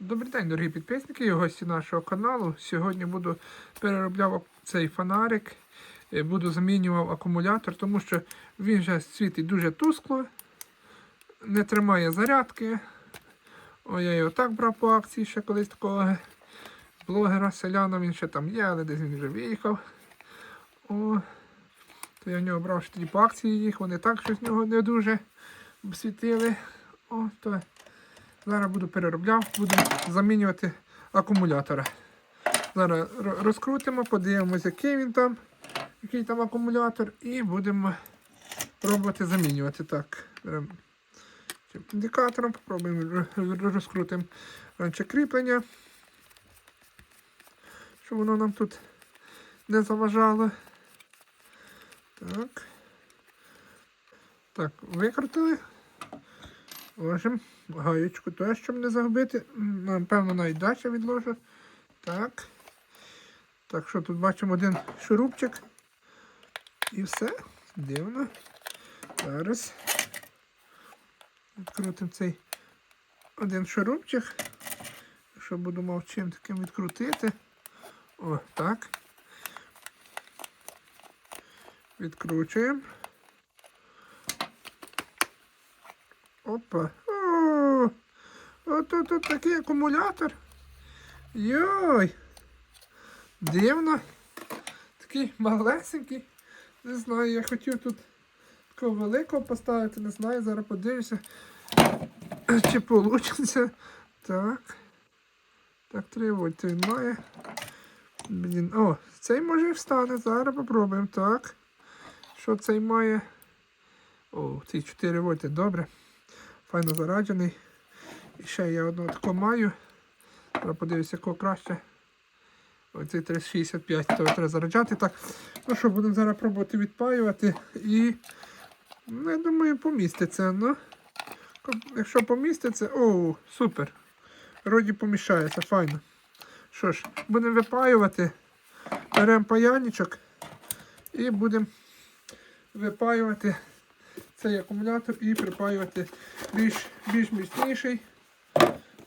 Добрий день, дорогі підписники і гості нашого каналу. Сьогодні буду переробляв цей фонарик, е, буду замінював акумулятор, тому що він вже світить дуже тускло, не тримає зарядки. О, я його так брав по акції ще колись такого блогера, селяна, він ще там є, але десь він вже виїхав. О, то я в нього брав ще тоді по акції їх, вони так щось в нього не дуже світили. О, то Зараз буду переробляв, буду замінювати акумулятора. Зараз розкрутимо, подивимося, який він там, який там акумулятор, і будемо пробувати замінювати. Так, беремо індикатором, ро- розкрутимо раніше кріплення, щоб воно нам тут не заважало. Так. Так, викрутили. Ложимо гаєчку теж, щоб не загубити. Напевно, навіть далі відложу. Так. Так що тут бачимо один шурупчик. І все. Дивно. Зараз відкрутимо цей один шурупчик. Якщо буду мав чим таким відкрутити. О, так. Відкручуємо. Опа. Тут, тут такий акумулятор. Йой. Дивно. Такий малесенький. Не знаю, я хотів тут такого великого поставити, не знаю, зараз подивлюся, чи вийде. Так. Так, 3 вольти має. Блін. О, цей може встане. Зараз попробуємо. Так. Що цей має? О, ці 4 вольти, добре файно зараджений. І ще я одного такого маю. Зараз подивлюся, якого краще. Оцей 365, то треба зараджати. Так, ну що, будемо зараз пробувати відпаювати і ну, я думаю, поміститься. Ну, якщо поміститься, о, супер. Вроді поміщається, файно. Що ж, будемо випаювати. Беремо паяльничок і будемо випаювати цей акумулятор і припаювати більш більш міцніший.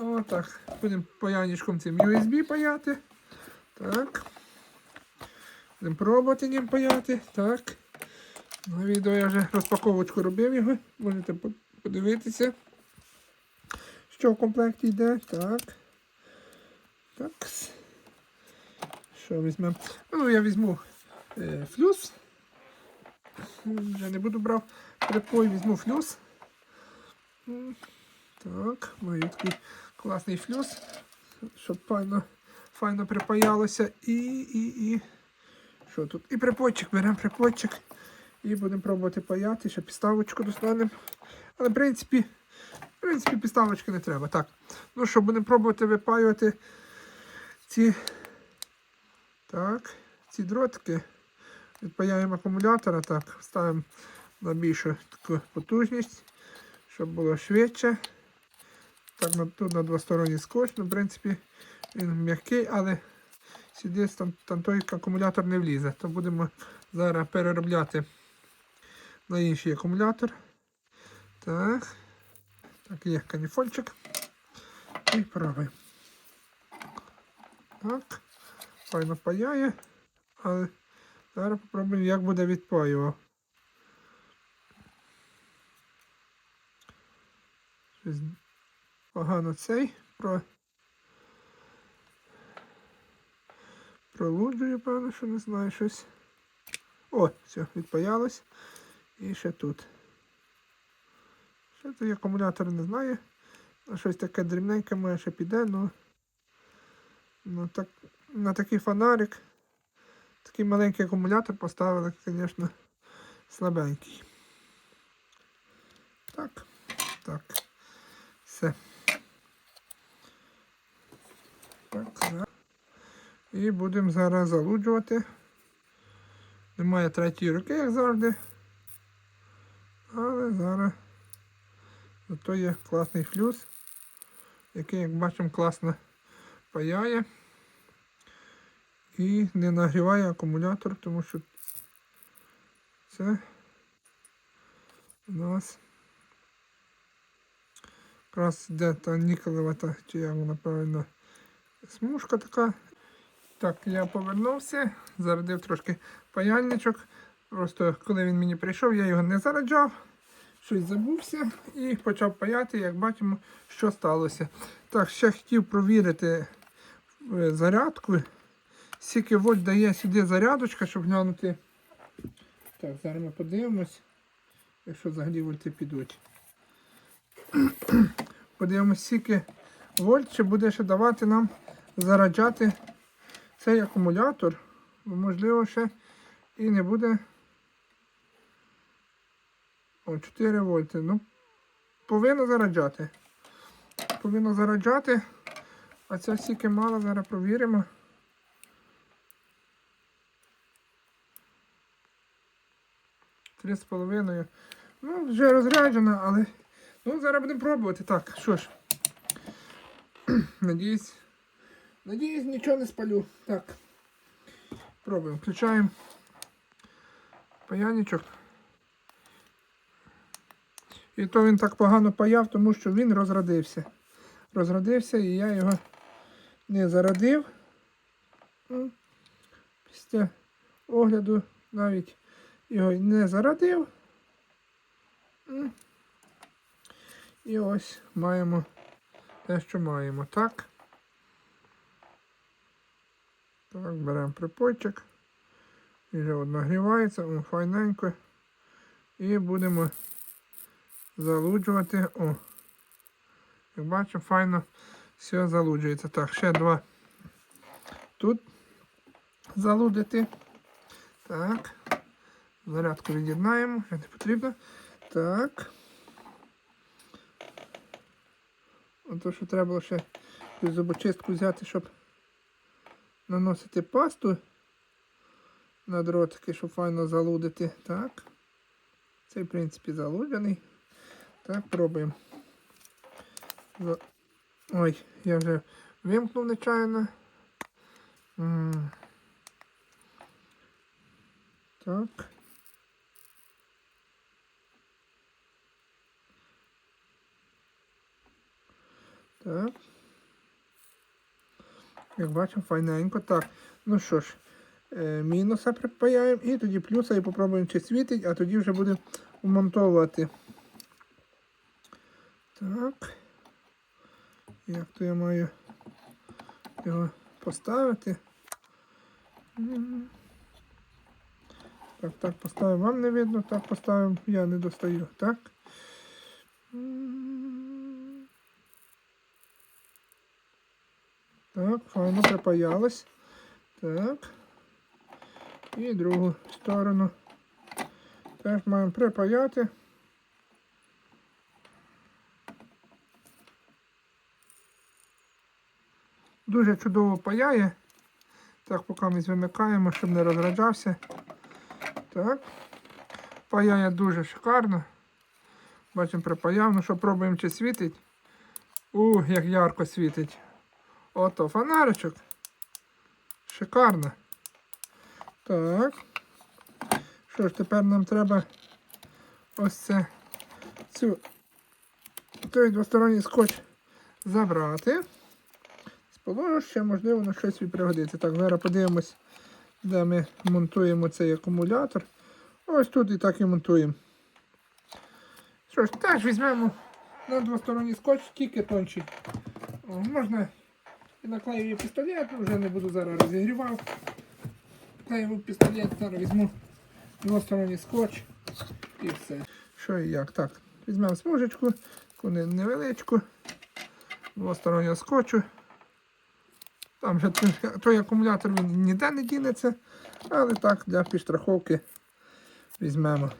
Отак. Будемо паянічком цим USB паяти. Так. Будемо пробувати ним паяти. Так. На відео я вже розпаковочку робив його. Можете подивитися, що в комплекті йде. Так. Так. Що візьмемо? Ну, я візьму е, флюс. Вже не буду брав припой, візьму флюс. Так, маю такий класний флюс, щоб файно, файно припаялося. І, і, і. Що тут? І припойчик, беремо припойчик і будемо пробувати паяти, ще підставочку достанемо. Але в принципі, в принципі, підставочки не треба. Так. Ну що, будемо пробувати випаювати ці. Так, ці дротики. Відпаяємо акумулятора, так, ставимо на більшу таку потужність, щоб було швидше. Так, на- тут на двосторонній скотч, ну, в принципі, він м'який, але сюди там, там той акумулятор не влізе. То будемо зараз переробляти на інший акумулятор. Так. Так, є каніфольчик. І пробуємо. Так. Файно паяє, але Зараз попробуємо, як буде відпаював. Щось погано цей про. Пролуджую, певно, що не знаю щось. О, все, відпаялось. І ще тут. Ще той акумулятор не знаю. А щось таке дрібненьке моє ще піде, ну. Ну так, на такий фонарик. Такий маленький акумулятор поставили, звісно, слабенький. Так, так. Все. Так, І будемо зараз залуджувати. Немає третьої руки, як завжди. Але зараз зато є класний флюс, який, як бачимо, класно паяє і не нагріває акумулятор, тому що це у нас Якраз де та нікелева, та, чи як вона правильно, смужка така. Так, я повернувся, зарядив трошки паяльничок. Просто коли він мені прийшов, я його не зараджав, щось забувся і почав паяти, як бачимо, що сталося. Так, ще хотів провірити е, зарядку. Скільки вольт дає сюди зарядочка, щоб глянути. Так, зараз ми подивимось, якщо взагалі вольти підуть. Подивимось, скільки вольт, чи буде ще давати нам заряджати цей акумулятор. Можливо, ще і не буде. О, 4 вольти. Ну, повинно заряджати. Повинно заряджати. А це скільки мало, зараз провіримо. Три з половиною. Ну, вже розряджена, але. Ну, зараз будемо пробувати. Так, що ж. Надіюсь. Надіюсь, нічого не спалю. Так. Пробуємо. Включаємо паяничок. І то він так погано паяв, тому що він розрадився. Розрадився і я його не зарадив. Ну, Після огляду навіть його не зарадив. І ось маємо те, що маємо. Так. Так, беремо припойчик. Вже нагрівається, о, файненько. І будемо залуджувати. О. Як бачимо, файно все залуджується. Так, ще два. Тут залудити. Так. Зарядку від'єднаємо, вже не потрібно. Так. Ото що треба було ще зубочистку взяти, щоб наносити пасту на дротики, щоб файно залудити. Так. Цей, в принципі, залуджений. Так, пробуємо. Ой, я вже вимкнув нечайно. Так. Так. Як бачимо, файненько. Так. Ну що ж, е, мінуса припаяємо і тоді плюса і попробуємо чи світить, а тоді вже будемо вмонтовувати. Так. Як то я маю його поставити? Так, так, поставив, вам не видно, так поставив, я не достаю, так? Так, файно припаялось. Так. І другу сторону. Теж маємо припаяти. Дуже чудово паяє. Так, поки ми вимикаємо, щоб не розраджався. Так. Паяє дуже шикарно. Бачимо, припаяв. Ну що, пробуємо, чи світить. У, як ярко світить. Ото фонаричок. Шикарно. Так. Що ж, тепер нам треба ось це цю той двосторонній скотч забрати. Сположу ще, можливо, на щось пригодиться. Так, зараз подивимось, де ми монтуємо цей акумулятор. Ось тут і так і монтуємо. Що ж, теж візьмемо на двосторонній скотч, тільки тонший. О, можна і наклею її пістолет, вже не буду зараз розігрівав. Наклею пістолет, зараз візьму двосторонній скотч і все. Що і як? Так, візьмемо смужечку, таку невеличку, двостороннього скотчу. Там вже той- акумулятор він ніде не дінеться, але так, для підстраховки візьмемо.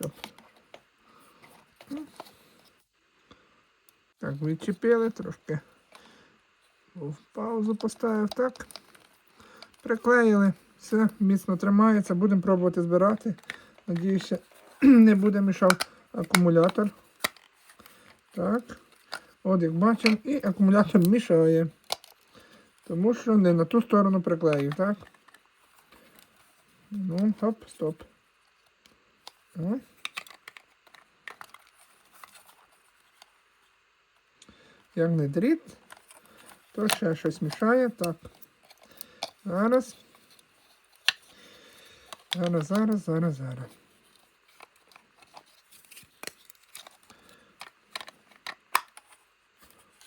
Щоб. Так, відчепили трошки. Паузу поставив, так. Приклеїли. Все, міцно тримається. Будемо пробувати збирати. Надіюся, не буде мішав акумулятор. Так. От як бачимо, і акумулятор мішає. Тому що не на ту сторону приклеїв, так? Ну, хоп, стоп. О. як не дріт, то ще щось мішає. Так. Зараз. Зараз, зараз, зараз, зараз.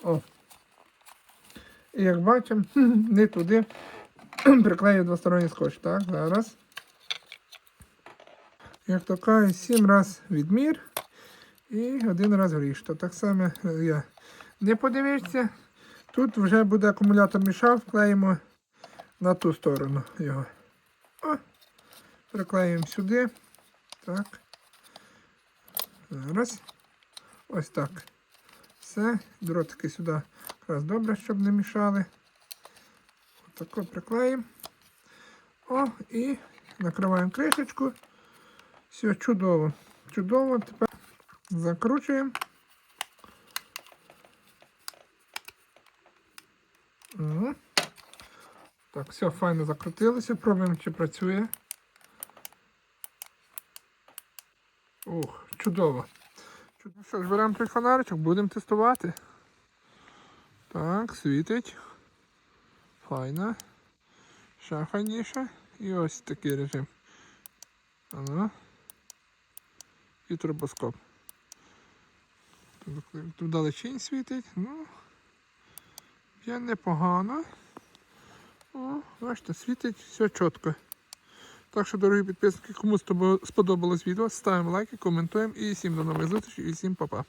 О. І як бачимо, не туди приклею двосторонній скотч. Так, зараз. Як то кажуть, сім раз відмір і один раз гріш. То так само я не подивився. Тут вже буде акумулятор мішав, вклеїмо на ту сторону його. О, приклеїмо сюди. Так. Зараз. Ось так. Все. Дротики сюди якраз добре, щоб не мішали. Отако приклеїмо. О, і накриваємо кришечку. Все чудово. Чудово. Тепер закручуємо. Так, все файно закрутилося. Пробуємо, чи працює. Ух, чудово. Ну Що ж, беремо той фонаричок, будемо тестувати. Так, світить. Файно. Ще файніше. І ось такий режим. Ано. І турбоскоп. Тут, тут далечінь світить. Ну, є непогано. О, бачите, світить все чітко. Так що, дорогі підписники, кому сподобалось відео, ставимо лайки, коментуємо і всім до нових зустрічей і всім па-па.